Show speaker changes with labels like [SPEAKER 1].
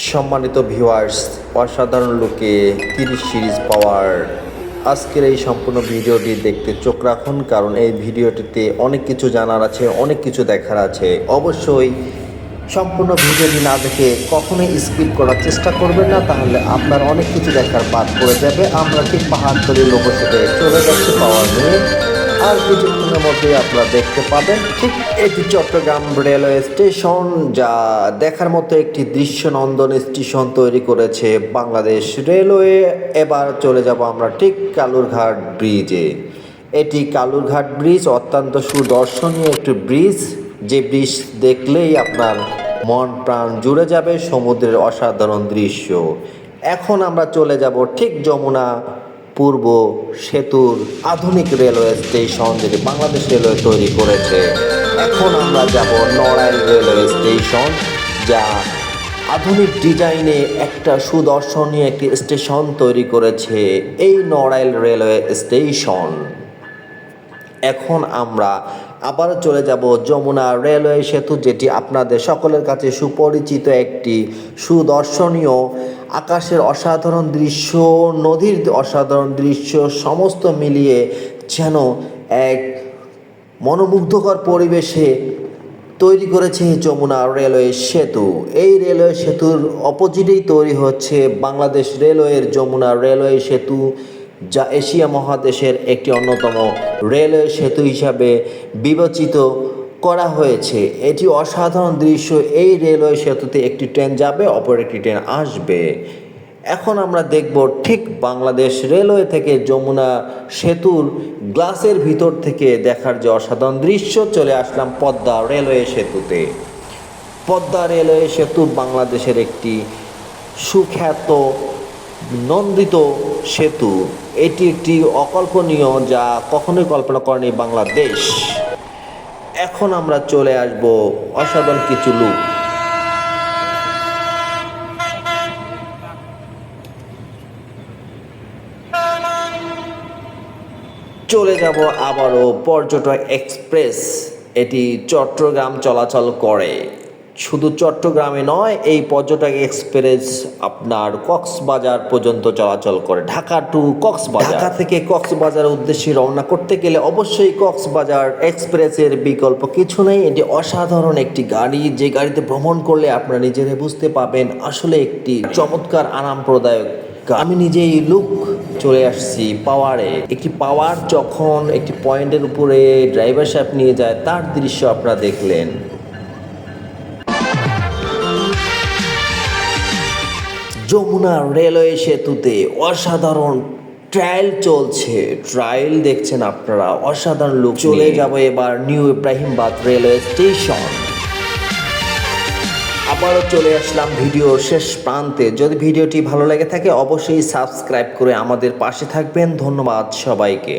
[SPEAKER 1] সম্মানিত ভিউয়ার্স অসাধারণ লোকে তিরিশ সিরিজ পাওয়ার আজকের এই সম্পূর্ণ ভিডিওটি দেখতে চোখ রাখুন, কারণ এই ভিডিওটিতে অনেক কিছু জানার আছে, অনেক কিছু দেখার আছে। অবশ্যই সম্পূর্ণ ভিডিওটি না দেখে কখনোই স্কিপ করার চেষ্টা করবেন না, তাহলে আপনার অনেক কিছু দেখার বাদ পড়ে যাবে। আমরা ঠিক পাহাড়তলি লোকসেটে চলে যাচ্ছি পাওয়ার নিয়ে। আর কিছুক্ষণের মধ্যে আপনারা দেখতে পাবেন ঠিক এটি চট্টগ্রাম রেলওয়ে স্টেশন, যা দেখার মতো একটি দৃশ্য নন্দন স্টেশন তৈরি করেছে বাংলাদেশ রেলওয়ে। এবার চলে যাব আমরা ঠিক কালুরঘাট ব্রিজে। এটি কালুরঘাট ব্রিজ অত্যন্ত সুদর্শনীয় একটি ব্রিজ। যে ব্রিজ দেখলেই আপনার মন প্রাণ জুড়ে যাবে সমুদ্রের অসাধারণ দৃশ্য। এখন আমরা চলে যাব ঠিক যমুনা পূর্ব সেতুর আধুনিক রেলওয়ে স্টেশন যেটি বাংলাদেশ রেলওয়ে তৈরি করেছে। এখন আমরা যাব নড়াইল রেলওয়ে স্টেশন, যা আধুনিক ডিজাইনে একটা সুদর্শনীয় একটি স্টেশন তৈরি করেছে এই নড়াইল রেলওয়ে স্টেশন। এখন আমরা আবার চলে যাব যমুনা রেলওয়ে সেতু, যেটি আপনাদের সকলের কাছে সুপরিচিত একটি সুদর্শনীয় আকাশের অসাধারণ দৃশ্য, নদীর অসাধারণ দৃশ্য, সমস্ত মিলিয়ে যেন এক মনোমুগ্ধকর পরিবেশে তৈরি করেছে যমুনা রেলওয়ে সেতু। এই রেলওয়ে সেতুর অপোজিটেই তৈরি হচ্ছে বাংলাদেশ রেলওয়ের যমুনা রেলওয়ে সেতু, যা এশিয়া মহাদেশের একটি অন্যতম রেলওয়ে সেতু হিসাবে বিবেচিত করা হয়েছে। এটি অসাধারণ দৃশ্য। এই রেলওয়ে সেতুতে একটি ট্রেন যাবে, অপর একটি ট্রেন আসবে। এখন আমরা দেখব ঠিক বাংলাদেশ রেলওয়ে থেকে যমুনা সেতুর গ্লাসের ভিতর থেকে দেখার যে অসাধারণ দৃশ্য, চলে আসলাম পদ্মা রেলওয়ে সেতুতে। পদ্মা রেলওয়ে সেতু বাংলাদেশের একটি সুখ্যাত নন্দিত সেতু। এটি একটি অকল্পনীয় যা কখনোই কল্পনা করেনি বাংলাদেশ। এখন আমরা চলে আসব অসাধারণ কিছু লোক। চলে যাব আবারও পর্যটক এক্সপ্রেস। এটি চট্টগ্রাম চলাচল করে। শুধু চট্টগ্রামে নয়, এই পর্যটক এক্সপ্রেস আপনার কক্সবাজার পর্যন্ত চলাচল করে। ঢাকা টু কক্সবাজার। ঢাকা থেকে কক্সবাজার উদ্দেশ্যে রওনা করতে গেলে অবশ্যই কক্সবাজার এক্সপ্রেসের বিকল্প কিছু নেই। এটি অসাধারণ একটি গাড়ি। যে গাড়িতে ভ্রমণ করলে আপনারা নিজেরা বুঝতে পাবেন, আসলে একটি চমৎকার আরামপ্রদায়ক আমি নিজেই লুক চলে আসছি পাওয়ারে। একটি পাওয়ার যখন একটি পয়েন্টের উপরে ড্রাইভার সাহেব নিয়ে যায়, তার দৃশ্য আপনারা দেখলেন। যমুনা রেলওয়ে সেতুতে অসাধারণ ট্রায়াল চলছে। ট্রায়াল দেখছেন আপনারা অসাধারণ লোক চলে যাব এবার নিউ ইব্রাহিমবাদ রেলওয়ে স্টেশন আবারও চলে আসলাম ভিডিওর শেষ প্রান্তে। যদি ভিডিওটি ভালো লেগে থাকে অবশ্যই সাবস্ক্রাইব করে আমাদের পাশে থাকবেন। ধন্যবাদ সবাইকে।